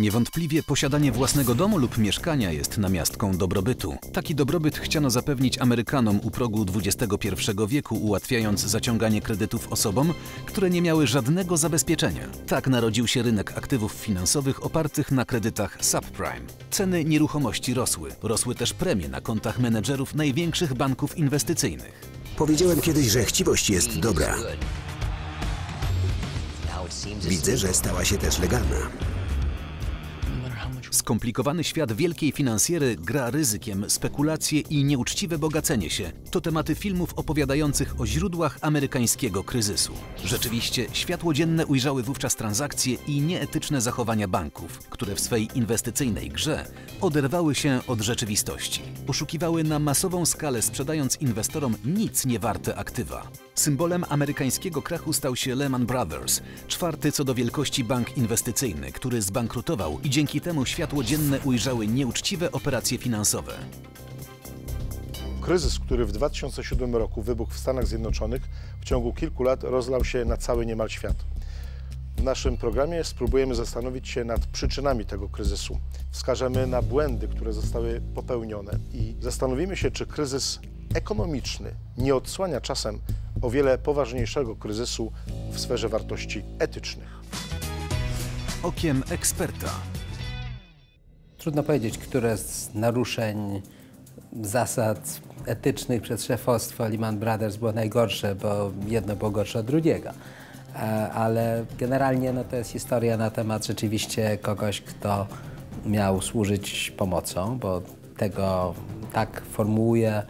Niewątpliwie posiadanie własnego domu lub mieszkania jest namiastką dobrobytu. Taki dobrobyt chciano zapewnić Amerykanom u progu XXI wieku, ułatwiając zaciąganie kredytów osobom, które nie miały żadnego zabezpieczenia. Tak narodził się rynek aktywów finansowych opartych na kredytach subprime. Ceny nieruchomości rosły. Rosły też premie na kontach menedżerów największych banków inwestycyjnych. Powiedziałem kiedyś, że chciwość jest dobra. Widzę, że stała się też legalna. Skomplikowany świat wielkiej finansjery gra ryzykiem, spekulacje i nieuczciwe bogacenie się to tematy filmów opowiadających o źródłach amerykańskiego kryzysu. Rzeczywiście, światło dzienne ujrzały wówczas transakcje i nieetyczne zachowania banków, które w swej inwestycyjnej grze oderwały się od rzeczywistości. Oszukiwały na masową skalę, sprzedając inwestorom nic nie warte aktywa. Symbolem amerykańskiego krachu stał się Lehman Brothers, czwarty co do wielkości bank inwestycyjny, który zbankrutował i dzięki temu światło dzienne ujrzały nieuczciwe operacje finansowe. Kryzys, który w 2007 roku wybuchł w Stanach Zjednoczonych, w ciągu kilku lat rozlał się na cały niemal świat. W naszym programie spróbujemy zastanowić się nad przyczynami tego kryzysu. Wskażemy na błędy, które zostały popełnione i zastanowimy się, czy kryzys ekonomiczny nie odsłania czasem o wiele poważniejszego kryzysu w sferze wartości etycznych. Okiem eksperta. Trudno powiedzieć, które z naruszeń zasad etycznych przez szefostwo Lehman Brothers było najgorsze, bo jedno było gorsze od drugiego. E, Ale generalnie no, to jest historia na temat rzeczywiście kogoś, kto miał służyć pomocą, bo tego tak formułuje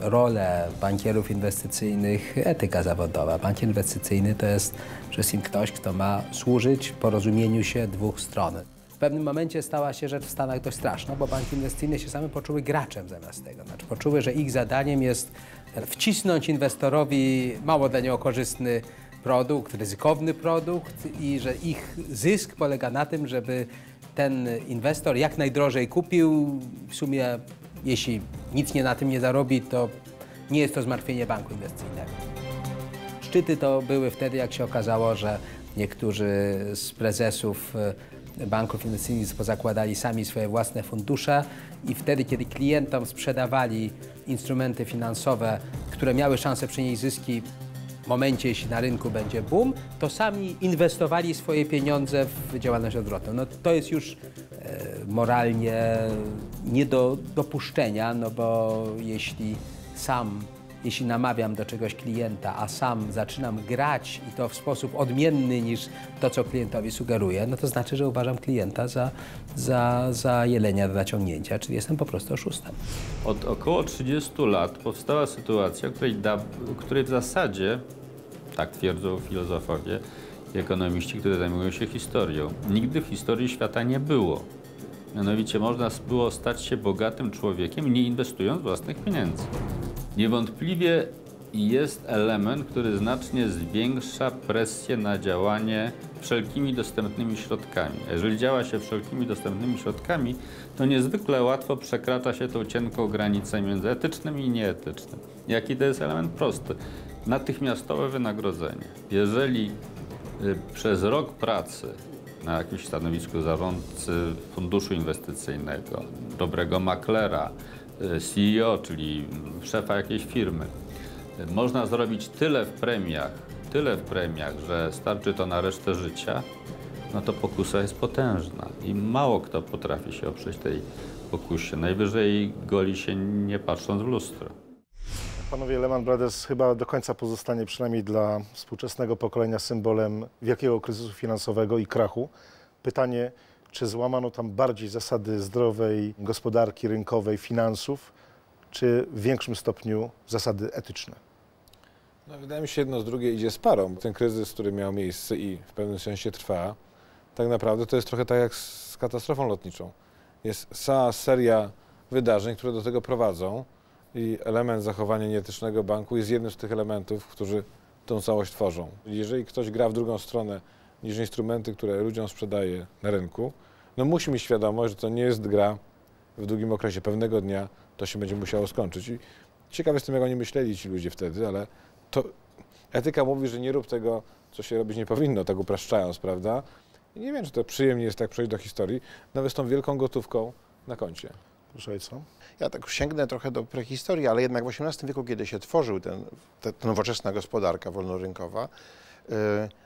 rolę bankierów inwestycyjnych etyka zawodowa. Bankier inwestycyjny to jest przede wszystkim ktoś, kto ma służyć porozumieniu się dwóch stron. W pewnym momencie stała się rzecz w Stanach dość straszna, bo banki inwestycyjne się same poczuły graczem zamiast tego. Znaczy poczuły, że ich zadaniem jest wcisnąć inwestorowi mało dla niego korzystny produkt, ryzykowny produkt i że ich zysk polega na tym, żeby ten inwestor jak najdrożej kupił. W sumie, jeśli nic nie na tym nie zarobi, to nie jest to zmartwienie banku inwestycyjnego. Szczyty to były wtedy, jak się okazało, że niektórzy z prezesów e, banków inwestycyjnych pozakładali sami swoje własne fundusze i wtedy, kiedy klientom sprzedawali instrumenty finansowe, które miały szansę przynieść zyski w momencie, jeśli na rynku będzie boom, to sami inwestowali swoje pieniądze w działalność odwrotną. No, to jest już e, moralnie nie do dopuszczenia, no bo jeśli sam jeśli namawiam do czegoś klienta, a sam zaczynam grać i to w sposób odmienny niż to, co klientowi sugeruję, no to znaczy, że uważam klienta za, za, za jelenia do naciągnięcia, czyli jestem po prostu oszustem. Od około 30 lat powstała sytuacja, której, da, której w zasadzie, tak twierdzą filozofowie i ekonomiści, którzy zajmują się historią, nigdy w historii świata nie było. Mianowicie można było stać się bogatym człowiekiem, nie inwestując własnych pieniędzy. Niewątpliwie jest element, który znacznie zwiększa presję na działanie wszelkimi dostępnymi środkami. Jeżeli działa się wszelkimi dostępnymi środkami, to niezwykle łatwo przekracza się tą cienką granicę między etycznym i nieetycznym. Jaki to jest element prosty? Natychmiastowe wynagrodzenie. Jeżeli y, przez rok pracy na jakimś stanowisku zarządcy funduszu inwestycyjnego, dobrego maklera, CEO, czyli szefa jakiejś firmy, y, można zrobić tyle w premiach, tyle w premiach, że starczy to na resztę życia, no to pokusa jest potężna i mało kto potrafi się oprzeć tej pokusie. Najwyżej goli się nie patrząc w lustro. Panowie, Lehman Brothers chyba do końca pozostanie przynajmniej dla współczesnego pokolenia symbolem wielkiego kryzysu finansowego i krachu. Pytanie, czy złamano tam bardziej zasady zdrowej gospodarki rynkowej, finansów, czy w większym stopniu zasady etyczne? No, wydaje mi się, jedno z drugie idzie z parą. Ten kryzys, który miał miejsce i w pewnym sensie trwa, tak naprawdę to jest trochę tak jak z katastrofą lotniczą. Jest cała seria wydarzeń, które do tego prowadzą i element zachowania nieetycznego banku jest jednym z tych elementów, którzy tą całość tworzą. Jeżeli ktoś gra w drugą stronę niż instrumenty, które ludziom sprzedaje na rynku, no musi mieć świadomość, że to nie jest gra w długim okresie. Pewnego dnia to się będzie musiało skończyć. I ciekaw jestem, jak oni myśleli ci ludzie wtedy, ale to etyka mówi, że nie rób tego, co się robić nie powinno, tak upraszczając, prawda? I nie wiem, czy to przyjemnie jest tak przejść do historii, nawet z tą wielką gotówką na koncie. Proszę ojca. Ja tak sięgnę trochę do prehistorii, ale jednak w XVIII wieku, kiedy się tworzył ten, ta ta nowoczesna gospodarka wolnorynkowa,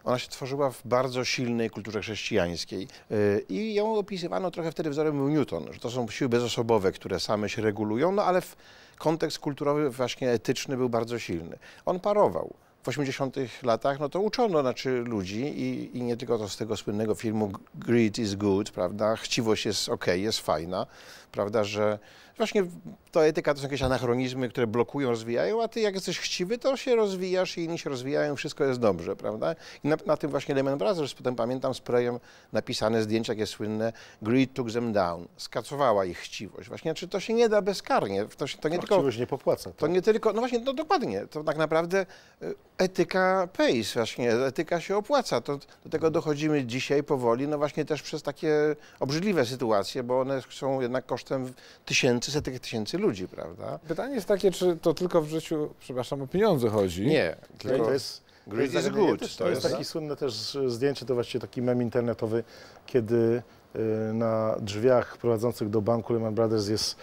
ona się tworzyła w bardzo silnej kulturze chrześcijańskiej y, i ją opisywano trochę wtedy wzorem był Newton, że to są siły bezosobowe, które same się regulują, no ale w kontekst kulturowy, właśnie etyczny był bardzo silny. On parował. W 80 latach no to uczono znaczy ludzi i, i nie tylko to z tego słynnego filmu Greed is good, prawda, chciwość jest ok, jest fajna, prawda, że właśnie to etyka to są jakieś anachronizmy, które blokują, rozwijają, a ty jak jesteś chciwy, to się rozwijasz i inni się rozwijają, wszystko jest dobrze, prawda? I na, na tym właśnie Lehman Brothers, potem pamiętam sprayem napisane zdjęcia, jakie słynne, greed took them down, skacowała ich chciwość. Właśnie, czy to się nie da bezkarnie, to, się, to nie No, tylko... Chciwość nie popłaca. To nie tylko, no właśnie, no dokładnie, to tak naprawdę y, etyka pays, właśnie, etyka się opłaca. To, do tego dochodzimy dzisiaj powoli, no właśnie też przez takie obrzydliwe sytuacje, bo one są jednak kosztem tysięcy, setek tysięcy ludzi, prawda? Pytanie jest takie, czy to tylko w życiu, przepraszam, o pieniądze chodzi? Nie, Tylko to jest, is jest good. To jest, To jest, takie słynne też zdjęcie, to właściwie taki mem internetowy, kiedy y, na drzwiach prowadzących do banku Lehman Brothers jest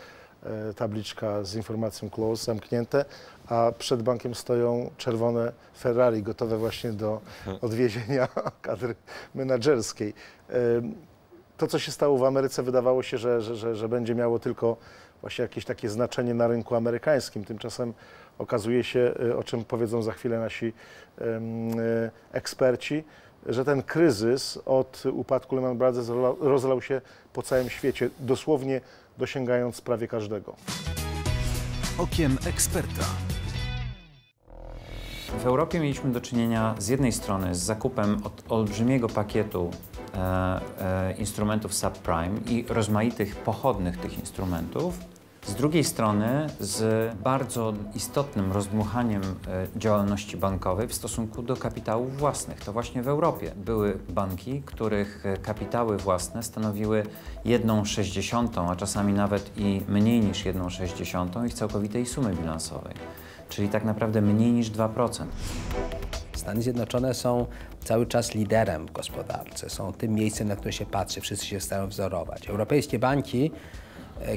e, tabliczka z informacją close, zamknięte, a przed bankiem stoją czerwone Ferrari gotowe właśnie do odwiezienia kadry menedżerskiej. Ym, To, co się stało w Ameryce, wydawało się, że, że, że, że będzie miało tylko właśnie jakieś takie znaczenie na rynku amerykańskim. Tymczasem okazuje się, y, o czym powiedzą za chwilę nasi y, eksperci, że ten kryzys od upadku Lehman Brothers rozla- rozlał się po całym świecie, dosłownie dosięgając prawie każdego. Okiem eksperta. W Europie mieliśmy do czynienia z jednej strony z zakupem od olbrzymiego pakietu instrumentów subprime i rozmaitych pochodnych tych instrumentów, z drugiej strony z bardzo istotnym rozdmuchaniem e, działalności bankowej w stosunku do kapitałów własnych. To właśnie w Europie były banki, których e, kapitały własne stanowiły 1,60, a czasami nawet i mniej niż 1,60 ich całkowitej sumy bilansowej czyli tak naprawdę mniej niż 2%. Stany Zjednoczone są cały czas liderem w gospodarce, są tym miejscem, na które się patrzy, wszyscy się starają wzorować. Europejskie banki,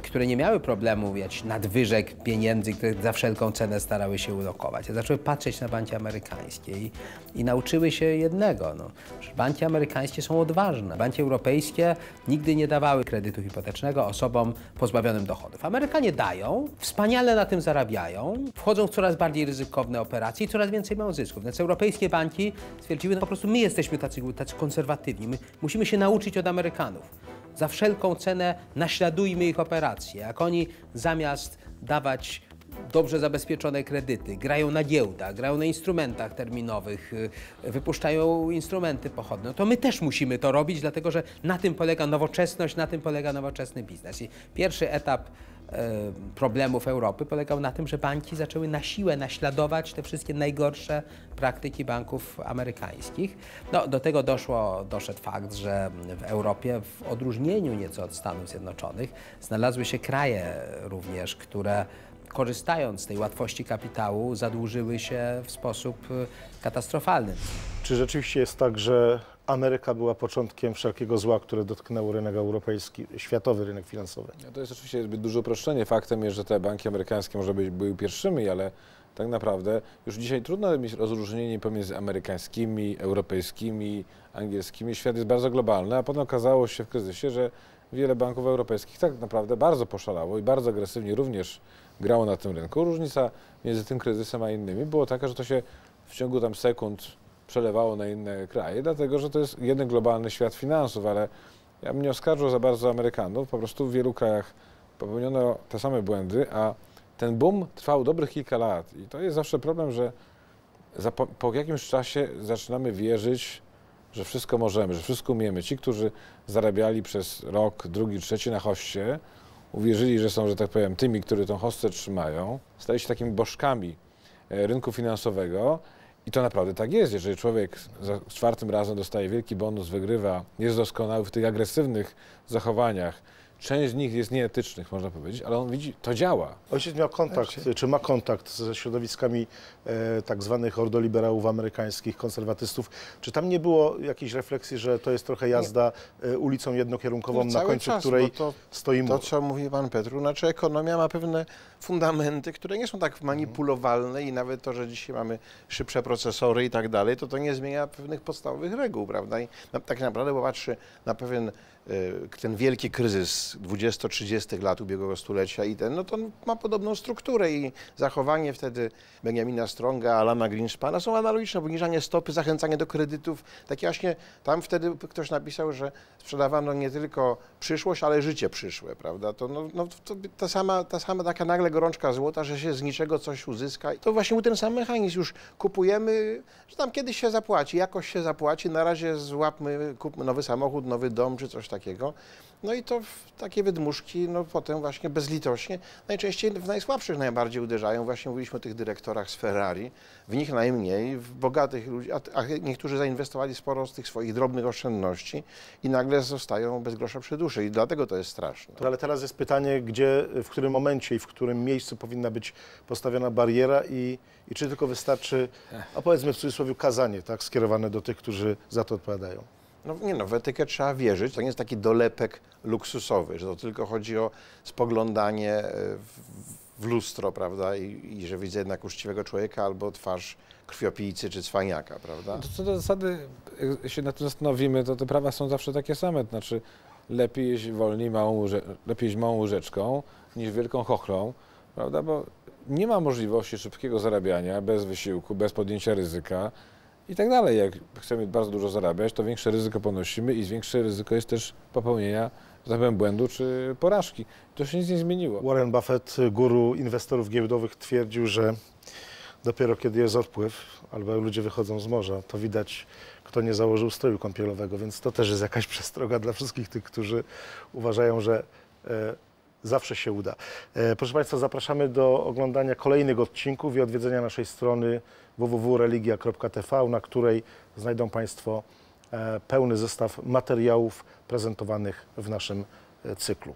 które nie miały problemu jakichś nadwyżek pieniędzy, które za wszelką cenę starały się ulokować, zaczęły patrzeć na banki amerykańskie i, i nauczyły się jednego, no, że banki amerykańskie są odważne. Banki europejskie nigdy nie dawały kredytu hipotecznego osobom pozbawionym dochodów. Amerykanie dają, wspaniale na tym zarabiają, wchodzą w coraz bardziej ryzykowne operacje i coraz więcej mają zysków. Więc europejskie banki stwierdziły, no po prostu my jesteśmy tacy, tacy konserwatywni, my musimy się nauczyć od Amerykanów. Za wszelką cenę naśladujmy ich operacje. Jak oni zamiast dawać dobrze zabezpieczone kredyty, grają na giełdach, grają na instrumentach terminowych, y, wypuszczają instrumenty pochodne, no to my też musimy to robić, dlatego że na tym polega nowoczesność, na tym polega nowoczesny biznes. I pierwszy etap e, problemów Europy polegał na tym, że banki zaczęły na siłę naśladować te wszystkie najgorsze praktyki banków amerykańskich. No, do tego doszło, doszedł fakt, że w Europie, w odróżnieniu nieco od Stanów Zjednoczonych, znalazły się kraje również, które korzystając z tej łatwości kapitału, zadłużyły się w sposób y, katastrofalny. Czy rzeczywiście jest tak, że Ameryka była początkiem wszelkiego zła, które dotknęło rynek europejski, światowy rynek finansowy? No To jest oczywiście zbyt duże uproszczenie. Faktem jest, że te banki amerykańskie może być były pierwszymi, ale tak naprawdę już dzisiaj trudno mieć rozróżnienie pomiędzy amerykańskimi, europejskimi, angielskimi. Świat jest bardzo globalny, a potem okazało się w kryzysie, że wiele banków europejskich tak naprawdę bardzo poszalało i bardzo agresywnie również grało na tym rynku. Różnica między tym kryzysem a innymi było taka, że to się w ciągu tam sekund przelewało na inne kraje, dlatego że to jest jeden globalny świat finansów, ale ja bym nie oskarżył za bardzo Amerykanów. Po prostu w wielu krajach popełniono te same błędy, a ten boom trwał dobrych kilka lat. I to jest zawsze problem, że po, po jakimś czasie zaczynamy wierzyć, że wszystko możemy, że wszystko umiemy. Ci, którzy zarabiali przez rok, drugi, trzeci na hoście, uwierzyli, że są, że tak powiem, tymi, którzy tą hostę trzymają, stali się takimi bożkami e, rynku finansowego. I to naprawdę tak jest. Jeżeli człowiek za czwartym razem dostaje wielki bonus, wygrywa, jest doskonały w tych agresywnych zachowaniach, część z nich jest nieetycznych, można powiedzieć, ale on widzi, to działa. Ojciec miał kontakt, czy ma kontakt ze środowiskami e, tak zwanych ordoliberałów amerykańskich, konserwatystów. Czy tam nie było jakiejś refleksji, że to jest trochę jazda e, ulicą jednokierunkową, No, na końcu czas, której to- stoi To, co mówi pan Petru, znaczy ekonomia ma pewne fundamenty, które nie są tak manipulowalne i nawet to, że dzisiaj mamy szybsze procesory i tak dalej, to to nie zmienia pewnych podstawowych reguł, prawda? I na, tak naprawdę popatrzy na pewien ten wielki kryzys 20-30 lat ubiegłego stulecia i ten, no to on ma podobną strukturę i zachowanie wtedy Benjamina Stronga, Alana Greenspana są analogiczne, obniżanie stopy, zachęcanie do kredytów. Takie właśnie, tam wtedy ktoś napisał, że sprzedawano nie tylko przyszłość, ale życie przyszłe, prawda? To, no, no, to ta, sama, ta sama taka nagle gorączka złota, że się z niczego coś uzyska. To właśnie był ten sam mechanizm. Już kupujemy, że tam kiedyś się zapłaci, jakoś się zapłaci, na razie złapmy, kupmy nowy samochód, nowy dom czy coś takiego. No i to takie wydmuszki, no potem właśnie bezlitośnie, najczęściej w najsłabszych najbardziej uderzają. Właśnie mówiliśmy o tych dyrektorach z Ferrari, w nich najmniej, w bogatych ludzi, a, a niektórzy zainwestowali sporo z tych swoich drobnych oszczędności i nagle zostają bez grosza przy duszy i dlatego to jest straszne. No, ale teraz jest pytanie, gdzie, w którym momencie i w którym miejscu powinna być postawiona bariera i, i czy tylko wystarczy, a powiedzmy w cudzysłowie, kazanie tak, skierowane do tych, którzy za to odpowiadają. No nie no, w etykę trzeba wierzyć. To nie jest taki dolepek luksusowy, że to tylko chodzi o spoglądanie e, w, w lustro, prawda, I, i że widzę jednak uczciwego człowieka albo twarz krwiopijcy czy cwaniaka, prawda? To co do zasady, jak się nad tym zastanowimy, to te prawa są zawsze takie same. To znaczy, lepiej jeść wolniej, małą lepiej jeść małą łyżeczką niż wielką chochlą, prawda? Bo nie ma możliwości szybkiego zarabiania bez wysiłku, bez podjęcia ryzyka i tak dalej. Jak chcemy bardzo dużo zarabiać, to większe ryzyko ponosimy i większe ryzyko jest też popełnienia, że tak błędu czy porażki. To się nic nie zmieniło. Warren Buffett, guru inwestorów giełdowych, twierdził, że dopiero kiedy jest odpływ albo ludzie wychodzą z morza, to widać, kto nie założył stroju kąpielowego, więc to też jest jakaś przestroga dla wszystkich tych, którzy uważają, że e, zawsze się uda. E, proszę Państwa, zapraszamy do oglądania kolejnych odcinków i odwiedzenia naszej strony www.religia.tv, na której znajdą Państwo e, pełny zestaw materiałów prezentowanych w naszym e, cyklu.